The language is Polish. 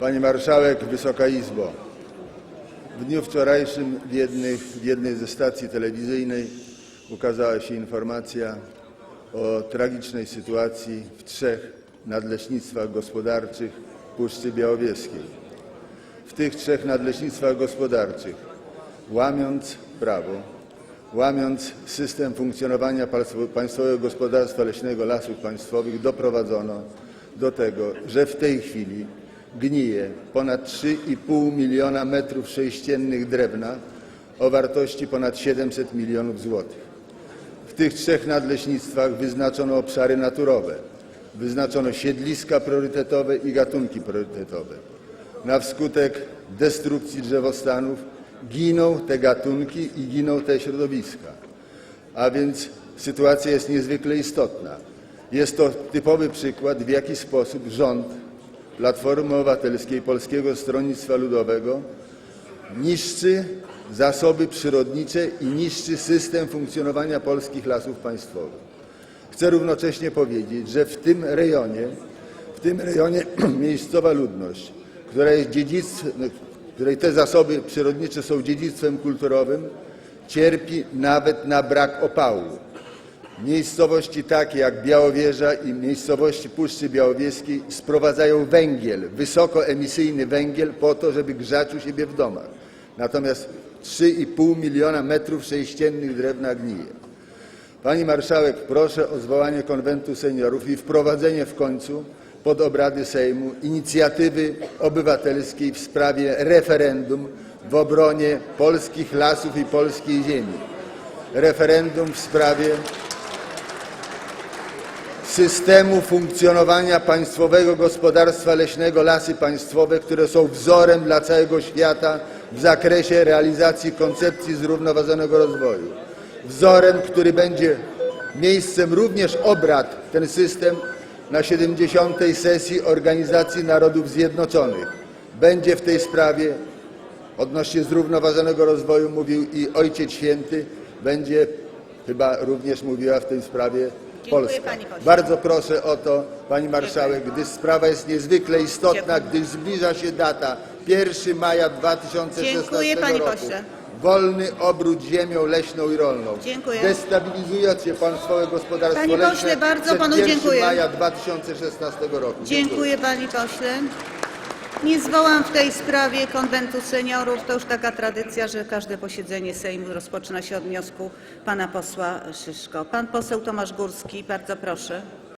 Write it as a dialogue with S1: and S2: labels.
S1: Pani Marszałek, Wysoka Izbo! W dniu wczorajszym w, jednych, w jednej ze stacji telewizyjnej ukazała się informacja o tragicznej sytuacji w trzech nadleśnictwach gospodarczych Puszczy Białowieskiej. W tych trzech nadleśnictwach gospodarczych, łamiąc prawo, łamiąc system funkcjonowania państwo- Państwowego Gospodarstwa Leśnego Lasów Państwowych, doprowadzono do tego, że w tej chwili gnije ponad 3,5 miliona metrów sześciennych drewna o wartości ponad 700 milionów złotych. W tych trzech nadleśnictwach wyznaczono obszary naturowe, wyznaczono siedliska priorytetowe i gatunki priorytetowe. Na wskutek destrukcji drzewostanów giną te gatunki i giną te środowiska. A więc sytuacja jest niezwykle istotna. Jest to typowy przykład, w jaki sposób rząd Platformy Obywatelskiej Polskiego Stronnictwa Ludowego niszczy zasoby przyrodnicze i niszczy system funkcjonowania polskich lasów państwowych. Chcę równocześnie powiedzieć, że w tym rejonie, w tym rejonie miejscowa ludność, która jest dziedzictwem, której te zasoby przyrodnicze są dziedzictwem kulturowym, cierpi nawet na brak opału. Miejscowości takie jak Białowieża i miejscowości Puszczy Białowieskiej sprowadzają węgiel, wysokoemisyjny węgiel po to, żeby grzać u siebie w domach. Natomiast 3,5 miliona metrów sześciennych drewna gnije. Pani marszałek, proszę o zwołanie konwentu seniorów i wprowadzenie w końcu pod obrady Sejmu inicjatywy obywatelskiej w sprawie referendum w obronie polskich lasów i polskiej ziemi. Referendum w sprawie systemu funkcjonowania Państwowego Gospodarstwa Leśnego Lasy Państwowe, które są wzorem dla całego świata w zakresie realizacji koncepcji zrównoważonego rozwoju. Wzorem, który będzie miejscem również obrad, ten system, na 70. sesji Organizacji Narodów Zjednoczonych. Będzie w tej sprawie odnośnie zrównoważonego rozwoju mówił i Ojciec Święty, będzie chyba również mówiła w tej sprawie Polska. Bardzo proszę o to, Pani Marszałek, gdyż sprawa jest niezwykle istotna, gdyż zbliża się data 1 maja 2016
S2: Dziękuję, panie
S1: roku.
S2: pośle.
S1: Wolny obrót ziemią leśną i rolną.
S2: Dziękuję.
S1: Destabilizujące Państwowe Gospodarstwo
S2: Panie
S1: Leśne
S2: pośle, bardzo
S1: przed
S2: panu
S1: 1
S2: dziękuję.
S1: maja 2016 roku.
S2: Dziękuję panie pośle. Nie zwołam w tej sprawie konwentu seniorów. To już taka tradycja, że każde posiedzenie Sejmu rozpoczyna się od wniosku pana posła Szyszko. Pan poseł Tomasz Górski, bardzo proszę.